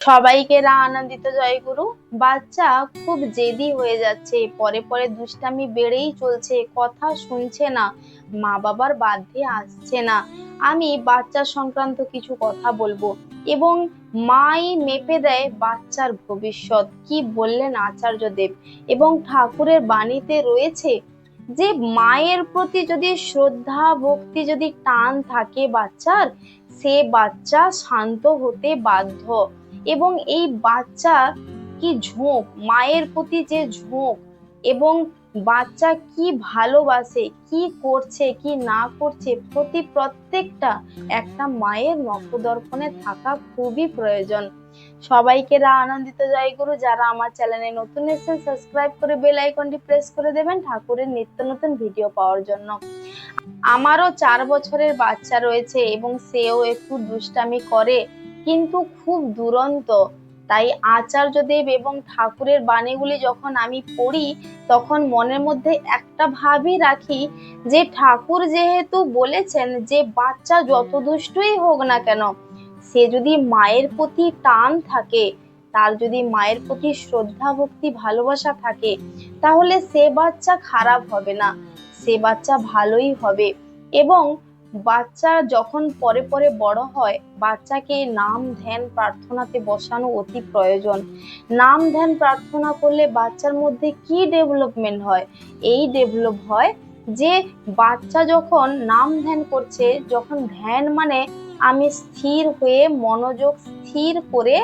সবাইকে রা আনন্দিত জয়গুরু বাচ্চা খুব জেদি হয়ে যাচ্ছে। পরে পরে দুষ্টামি বেড়েই চলছে। কথা শুনছে না। মা বাবার বাধ্যে আসছে না। আমি বাচ্চা সংক্রান্ত কিছু কথা বলব এবং মাই মেপে দেয় বাচ্চার ভবিষ্যৎ। কি বললেন আচার্যদেব এবং ঠাকুরের বাণীতে রয়েছে যে, মায়ের প্রতি যদি শ্রদ্ধা, ভক্তি যদি টান থাকে বাচ্চার, সে বাচ্চা শান্ত হতে বাধ্য। এবং এই বাচ্চা কি ঝোঁক, মায়ের প্রতি যে ঝোঁক এবং বাচ্চা কি ভালোবাসে, কি করছে, কি না করছে, প্রতি প্রত্যেকটা একটা মায়ের নখদর্পণে থাকা খুবই প্রয়োজন। সবাইকে রা আনন্দিত। জয়গুরু যারা আমার চ্যানেলে নতুন এসেছেন, সাবস্ক্রাইব করে বেল আইকনটি প্রেস করে দেবেন ঠাকুরের নিত্য নতুন ভিডিও পাওয়ার জন্য। আমারও চার বছরের বাচ্চা রয়েছে এবং সেও একটু দুষ্টামি করে কিন্তু খুব দুরন্ত। তাই আচার্যদেব এবং ঠাকুরের বাণীগুলি যখন আমি পড়ি, তখন মনের মধ্যে একটা ভাবই রাখি যে ঠাকুর যেহেতু বলেছেন যে বাচ্চা যত দুষ্টই হোক না কেন, সে যদি মায়ের প্রতি টান থাকে, তার যদি মায়ের প্রতি শ্রদ্ধা, ভক্তি, ভালোবাসা থাকে, তাহলে সে বাচ্চা খারাপ হবে না, সে বাচ্চা ভালোই হবে। এবং বাচ্চা যখন পরে পরে বড় হয়, বাচ্চাকে নাম ধ্যান প্রার্থনাতে বসানো অতি প্রয়োজন। নাম ধ্যান প্রার্থনা করলে বাচ্চার মধ্যে কি ডেভেলপমেন্ট হয়? এই ডেভেলপ হয় যে, বাচ্চা যখন নাম ধ্যান করছে, যখন ধ্যান মানে আমি স্থির হয়ে মনোযোগ স্থির করে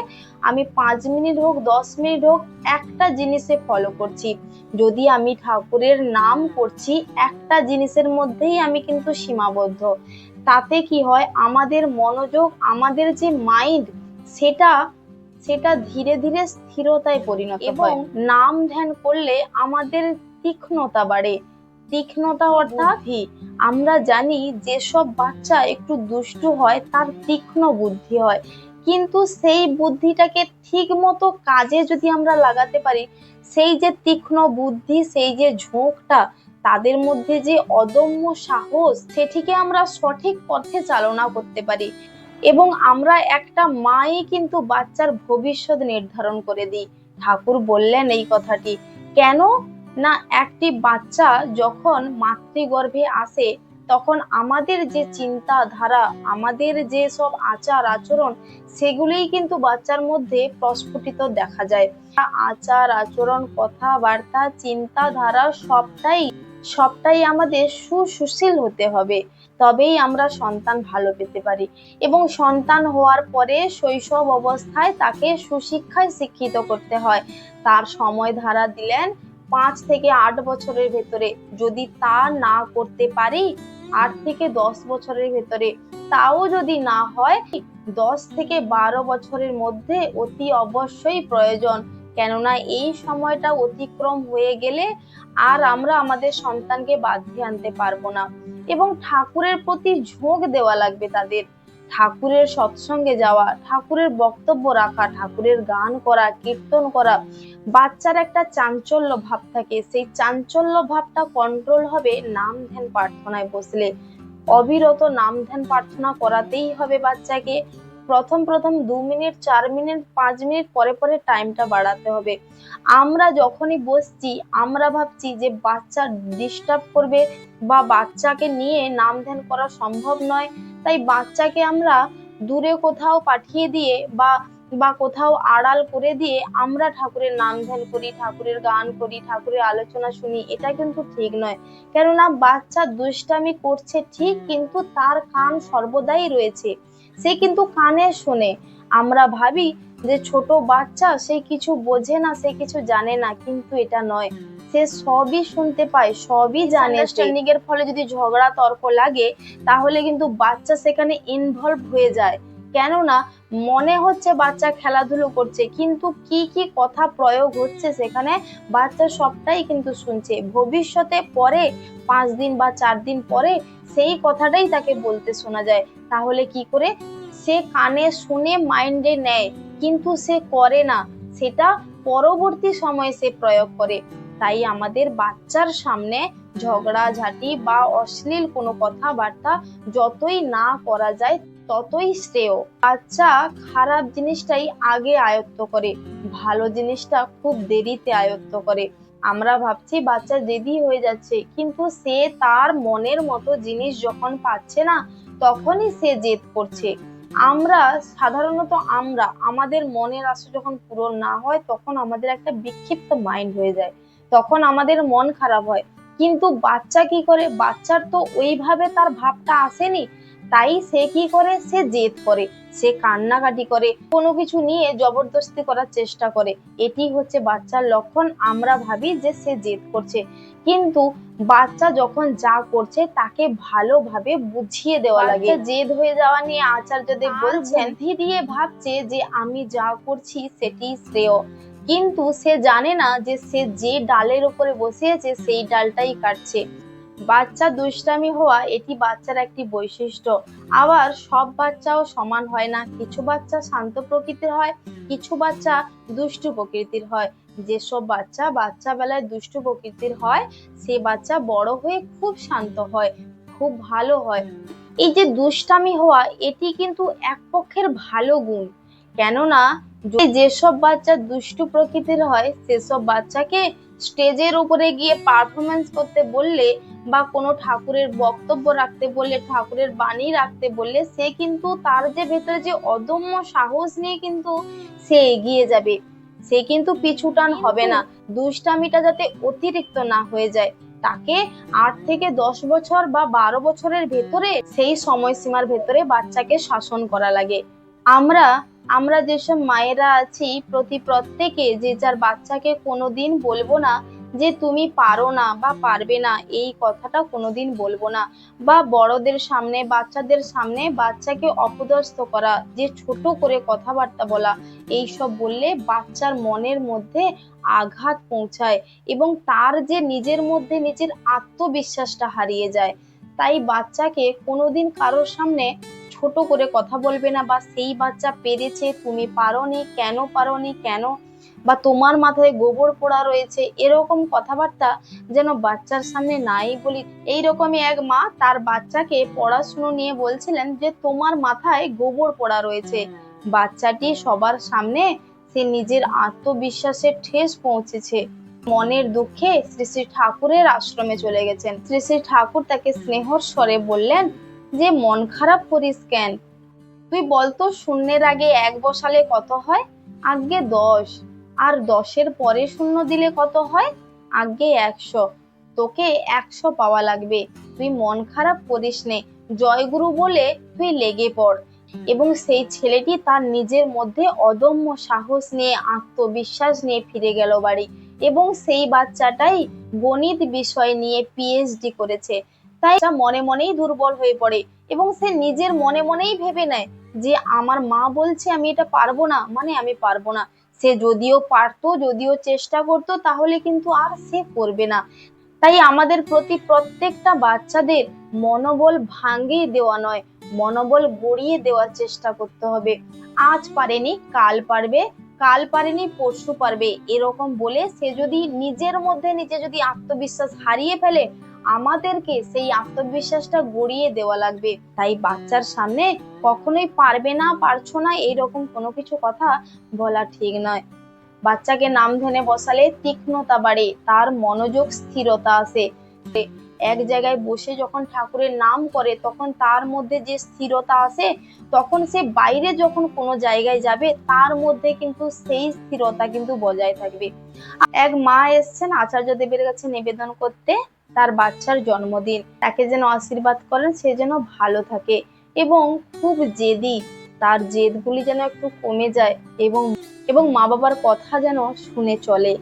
আমি পাঁচ মিনিট হোক দশ মিনিট হোক একটা জিনিসে ফলো করছি। যদি আমি ঠাকুরের নাম করছি একটা জিনিসের মধ্যেই আমি কিন্তু সীমাবদ্ধ। তাতে কি হয়? আমাদের মনোযোগ আমাদের যে মাইন্ড সেটা সেটা ধীরে ধীরে স্থিরতায় পরিণত এবং নাম ধ্যান করলে আমাদের তীক্ষ্ণতা বাড়ে। তীক্ষ্ণতা অর্থাৎ আমরা জানি যেসব বাচ্চা একটু দুষ্টু হয় তার তীক্ষ্ণ বুদ্ধি হয়। কিন্তু সেই বুদ্ধিটাকে ঠিক মতো কাজে যদি আমরা লাগাতে পারি, সেই যে তীক্ষ্ণ বুদ্ধি, সেই যে ঝোঁকটা, তাদের মধ্যে যে অদম্য সাহস, সেটিকে আমরা সঠিক পথে চালনা করতে পারি। এবং আমরা একটা মাই কিন্তু বাচ্চার ভবিষ্যৎ নির্ধারণ করে দিই। ঠাকুর বললেন এই কথাটি। কেন? না, একটি বাচ্চা যখন মাতৃগর্ভে আসে তখন আমাদের যে চিন্তাধারা আমাদের যে সব আচার আচরণ সেগুলিই কিন্তু বাচ্চার মধ্যে প্রস্ফুটিত দেখা যায়। আচার আচরণ কথাবার্তা চিন্তাধারা সবটাই সবটাই আমাদের সুশীল হতে হবে। তবেই আমরা সন্তান ভালো পেতে পারি। এবং সন্তান হওয়ার পরে শৈশব অবস্থায় তাকে সুশিক্ষায় শিক্ষিত করতে হয়। তার সময় ধারা দিলেন পাঁচ থেকে আট বছরের ভেতরে। যদি তা না করতে পারি আট থেকে দশ বছরের ভেতরে। তাও যদি না হয় দশ থেকে বারো বছরের মধ্যে অতি অবশ্যই প্রয়োজন। কেননা এই সময়টা অতিক্রম হয়ে গেলে আর আমরা আমাদের সন্তানকে বাঁধিয়ে আনতে পারব না। এবং ঠাকুরের প্রতি ঝোঁক দেওয়া লাগবে তাদের। ঠাকুরের সৎসঙ্গে যাওয়া, ঠাকুরের বক্তব্য রাখা, ঠাকুরের গান করা, কীর্তন করা, বাচ্চার একটা চাঞ্চল্য ভাব থাকে। সেই চাঞ্চল্য ভাবটা কন্ট্রোল হবে নাম ধ্যান প্রার্থনায় বসলে। অবিরত নাম ধ্যান প্রার্থনা করাতেই হবে বাচ্চাকে। প্রথম প্রথম দু মিনিট, চার মিনিট, পাঁচ মিনিট, পরে পরে টাইমটা বাড়াতে হবে। আমরা যখনই বসছি, আমরা ভাবছি যে বাচ্চা ডিস্টার্ব করবে বা বাচ্চাকে নিয়ে নাম ধ্যান করা সম্ভব নয়, তাই বাচ্চাকে আমরা দূরে কোথাও পাঠিয়ে দিয়ে বা বা কোথাও আড়াল করে দিয়ে আমরা ঠাকুরের নাম ধ্যান করি, ঠাকুরের গান করি, ঠাকুরের আলোচনা শুনি, এটা কিন্তু ঠিক নয়। কেননা বাচ্চা দুষ্টামি করছে ঠিক, কিন্তু তার কান সর্বদাই রয়েছে। সে কিন্তু কানে শোনে। আমরা ভাবি যে ছোট বাচ্চা সে কিছু বোঝে না সে কিছু জানে না কিন্তু এটা নয়। সে সবই শুনতে পায় সবই জানে। এর ফলে যদি ঝগড়া তর্ক লাগে তাহলে কিন্তু বাচ্চা সেখানে ইনভলভ হয়ে যায়। কেননা মনে হচ্ছে বাচ্চা খেলাধুলো করছে কিন্তু কি কি কথা প্রয়োগ হচ্ছে সেখানে বাচ্চা সবটাই কিন্তু শুনছে। ভবিষ্যতে পরে পাঁচ দিন বা চার দিন পরে সেই কথাটাই তাকে বলতে শোনা যায়। তাহলে কি করে? সে কানে শুনে মাইন্ডে নেয়, কিন্তু সে করে না। সেটা পরবর্তী সময়ে সে প্রয়োগ করে। তাই আমাদের বাচ্চার সামনে ঝগড়াঝাটি বা অশ্লীল কোনো কথাবার্তা যতই না করা যায়, ততই শ্রেয়। বাচ্চা খারাপ জিনিসটাই আগে আয়ত্ত করে, ভালো জিনিসটা খুব দেরিতে আয়ত্ত করে। আমরা ভাবছি বাচ্চা জেদি হয়ে যাচ্ছে, কিন্তু সে তার মনের মতো জিনিস যখন পাচ্ছে না তখনই সে জেদ করছে। আমরা, সাধারণত আমরা, আমাদের মনের আশা যখন পূরণ না হয়, তখন আমাদের একটা বিক্ষিপ্ত মাইন্ড হয়ে যায়। তখন আমাদের মন খারাপ হয়। কিন্তু বাচ্চা কি করে? বাচ্চার তো ওইভাবে তার ভাবটা আসেনি। তাই সে কি করে? সে জেদ করে সে কান্নাকাটি করে কোনো কিছু নিয়ে জবরদস্তি করার চেষ্টা করে। এটি হচ্ছে বাচ্চার লক্ষণ আমরা ভাবি যে সে জেদ করছে। কিন্তু বাচ্চা যখন যা করছে তাকে ভালোভাবে বুঝিয়ে দেওয়া লাগে। জেদ হয়ে যাওয়া নিয়ে আচার্যদেব বলছেন বুদ্ধি দিয়ে ভাবছে যে আমি যা করছি সেটি শ্রেয়। কিন্তু সে জানে না যে সে যে ডালের উপরে বসিয়েছে সেই ডালটাই কাটছে। বাচ্চা দুষ্টামি হওয়া এটি বাচ্চার একটি বৈশিষ্ট্য। আবার সব বাচ্চাও সমান হয় না। কিছু বাচ্চা শান্ত প্রকৃতির হয়, কিছু বাচ্চা দুষ্টু প্রকৃতির হয়। যেসব বাচ্চা বাচ্চা বেলায় দুষ্টু প্রকৃতির হয়, সে বাচ্চা বড় হয়ে খুব শান্ত হয়, খুব ভালো হয়। এই যে দুষ্টামি হওয়া, এটি কিন্তু এক পক্ষের ভালো গুণ। কেননা যেসব বাচ্চা দুষ্টু প্রকৃতির হয়, সেসব বাচ্চাকে স্টেজের উপরে গিয়ে পারফরমেন্স করতে বললে বা কোনো ঠাকুরের বক্তব্য রাখতে বললে, ঠাকুরের বাণী রাখতে বললে, সে কিন্তু তার যে ভেতরে যে অদম্য সাহস নিয়ে কিন্তু সে এগিয়ে যাবে। সে কিন্তু পিছুটান হবে না। দুষ্টামিটা যাতে অতিরিক্ত না হয়ে যায়। তাকে আট থেকে দশ বছর বা বারো বছরের ভেতরে সেই সময়সীমার ভেতরে বাচ্চাকে শাসন করা লাগে। আমরা আমরা যেসব মায়েরা আছি প্রতি প্রত্যেকে যে যার বাচ্চাকে কোনোদিন বলব না যে তুমি পারো না বা পারবে না, এই কথাটা কোনোদিন বলব না। বা বড়দের সামনে, বাচ্চাদের সামনে বাচ্চাকে অপদস্থ করা, যে ছোট করে কথাবার্তা বলা, এইসব বললে বাচ্চার মনের মধ্যে আঘাত পৌঁছায় এবং তার যে নিজের মধ্যে নিজের আত্মবিশ্বাসটা হারিয়ে যায়। তাই বাচ্চাকে কোনোদিন কারোর সামনে ছোট করে কথা বলবে না, বা সেই বাচ্চা পেরেছে, তুমি পারোনি, কেন পারোনি, কেন? বা তোমার মাথায় গোবর পোড়া রয়েছে, এরকম কথাবার্তা যেন বাচ্চার সামনে নাই বলি। এইরকমই এক মা তার বাচ্চাকে পড়াশুনো নিয়ে বলছিলেন যে, তোমার মাথায় গোবর পোড়া রয়েছে। বাচ্চাটি সবার সামনে সে নিজের আত্মবিশ্বাসের ঠেস পৌঁছেছে। মনের দুঃখে শ্রী শ্রী ঠাকুরের আশ্রমে চলে গেছেন। শ্রী শ্রী ঠাকুর তাকে স্নেহর স্বরে বললেন যে মন খারাপ করিস কেন? তুই বলতো শূন্যের আগে এক বসালে কত হয়? আগে দশ। আর দশের পরে শূন্য দিলে কত হয়? আগে একশো। তোকে একশো পাওয়া লাগবে। তুই মন খারাপ করিস নে। জয়গুরু বলে তুই লেগে পড়। এবং সেই ছেলেটি তার নিজের মধ্যে অদম্য সাহস নিয়ে, আত্মবিশ্বাস নিয়ে ফিরে গেল বাড়ি। এবং সেই বাচ্চাটাই গণিত বিষয় নিয়ে পিএইচডি করেছে। তাই মনে মনেই দুর্বল হয়ে পড়ে এবং সে নিজের মনে মনেই ভেবে নেয় যে আমার মা বলছে আমি এটা পারব না মানে আমি পারব না। সে যদিও পারতো, যদিও চেষ্টা করতো, তাহলে কিন্তু আর সে করবে না। তাই আমাদের প্রতি প্রত্যেকটা বাচ্চাদের মনোবল ভাঙিয়ে দেওয়া নয়, মনোবল গড়িয়ে দেওয়ার চেষ্টা করতে হবে। আজ পারেনি, কাল পারবে, কাল পারেনি, পরশু পারবে, এরকম বলে সে যদি নিজের মধ্যে নিজে যদি আত্মবিশ্বাস হারিয়ে ফেলে আমাদেরকে সেই আত্মবিশ্বাসটা গড়িয়ে দেওয়া লাগবে। তাই বাচ্চার সামনে কখনোই পারবে না, পারছ না এইরকম কোনো কিছু কথা বলা ঠিক নয়। বাচ্চাকে নাম ধনে বসালে তীক্ষ্ণতা বাড়ে, তার মনোযোগ স্থিরতা আসে। এক জায়গায় বসে যখন ঠাকুরের নাম করে, তখন তার মধ্যে যে স্থিরতা আসে, তখন সে বাইরে যখন কোনো জায়গায় যাবে, তার মধ্যে কিন্তু সেই স্থিরতা কিন্তু বজায় থাকবে। এক মা এসছেন আচার্য দেবের কাছে নিবেদন করতে। তার বাচ্চার জন্মদিন। তাকে যেন আশীর্বাদ করেন সে যেন ভালো থাকে এবং খুব জেদি। তার জেদগুলি যেন একটু কমে যায় এবং এবং মা বাবার কথা যেন শুনে চলে।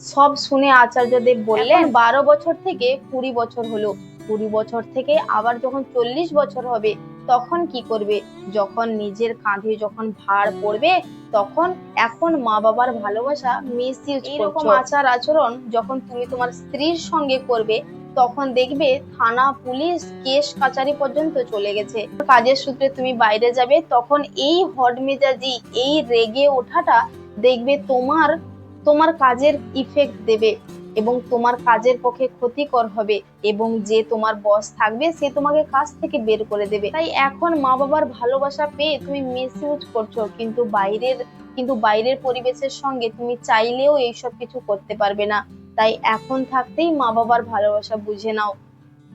সব শুনে আচার্যদেব বললেন বারো বছর থেকে কুড়ি বছর হলো। কুড়ি বছর থেকে আবার যখন চল্লিশ বছর হবে তখন কি করবে? যখন নিজের কাঁধে যখন ভার পড়বে তখন এখন মা বাবার ভালোবাসা মিস এরকম আচার আচরণ যখন তুমি তোমার স্ত্রীর সঙ্গে করবে তখন দেখবে থানা পুলিশ কেস কাচারি পর্যন্ত চলে গেছে। কাজের সূত্রে তুমি বাইরে যাবে তখন এই হট মেজাজি এই রেগে ওঠাটা দেখবে তোমার তোমার কাজের ইফেক্ট দেবে। এবং তোমার কাজের পক্ষে ক্ষতিকর হবে এবং যে তোমার বস থাকবে, সে তোমাকে কাজ থেকে বের করে দেবে। তাই এখন মা বাবার ভালোবাসা পেয়ে তুমি মিসইউজ করছ, কিন্তু বাইরের কিন্তু বাইরের পরিবেশের সঙ্গে তুমি চাইলেও এইসব কিছু করতে পারবে না। তাই এখন থাকতেই মা বাবার ভালোবাসা বুঝে নাও।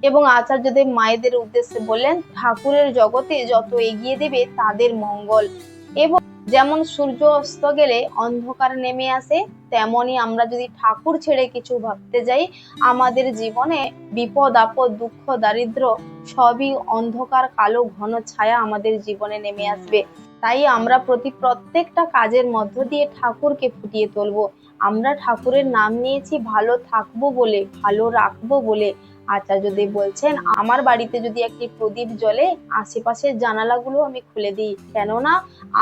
এবং আচার্যদেব মায়েদের উদ্দেশ্যে বললেন, ঠাকুরের জগতে যত এগিয়ে দেবে, তাদের মঙ্গল। এবং যেমন সূর্য অস্ত গেলে অন্ধকার নেমে আসে, তেমনি আমরা যদি ঠাকুর ছেড়ে কিছু ভাবতে যাই, আমাদের জীবনে বিপদ, আপদ, দুঃখ, দারিদ্র সবই অন্ধকার, কালো, ঘন ছায়া আমাদের জীবনে নেমে আসবে। তাই আমরা প্রতি প্রত্যেকটা কাজের মধ্য দিয়ে ঠাকুরকে ফুটিয়ে তুলবো। আমরা ঠাকুরের নাম নিয়েছি, ভালো থাকব বলে, ভালো রাখব বলে। আচার্যদেব বলছেন আমার বাড়িতে যদি একটি প্রদীপ জ্বলে আশেপাশের জানালাগুলো আমি খুলে দিই। কেননা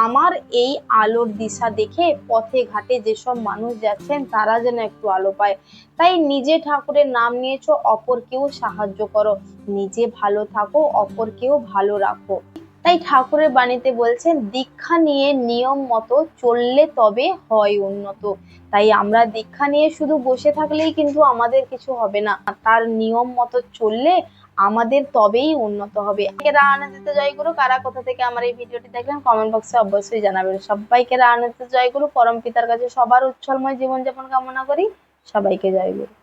আমার এই আলোর দিশা দেখে পথে ঘাটে যেসব মানুষ যাচ্ছেন তারা যেন একটু আলো পায়। তাই নিজে ঠাকুরের নাম নিয়েছো অপরকেও সাহায্য করো। নিজে ভালো থাকো অপরকেও ভালো রাখো। তাই ঠাকুরের বাণীতে বলছেন, দীক্ষা নিয়ে নিয়ম মতো চললে তবে হয় উন্নত। তাই আমরা দীক্ষা নিয়ে শুধু বসে থাকলেই কিন্তু আমাদের কিছু হবে না। তার নিয়ম মতো চললে আমাদের তবেই উন্নত হবে। এরা আনন্দিত জয়গুরু কারা কোথা থেকে আমার এই ভিডিওটি দেখলেন কমেন্ট বক্সে অবশ্যই জানাবেন। সবাইকে আনন্দিত জয়গুরু পরম পিতার কাছে সবার উচ্ছলময় জীবনযাপন কামনা করি। সবাইকে জয়গুরু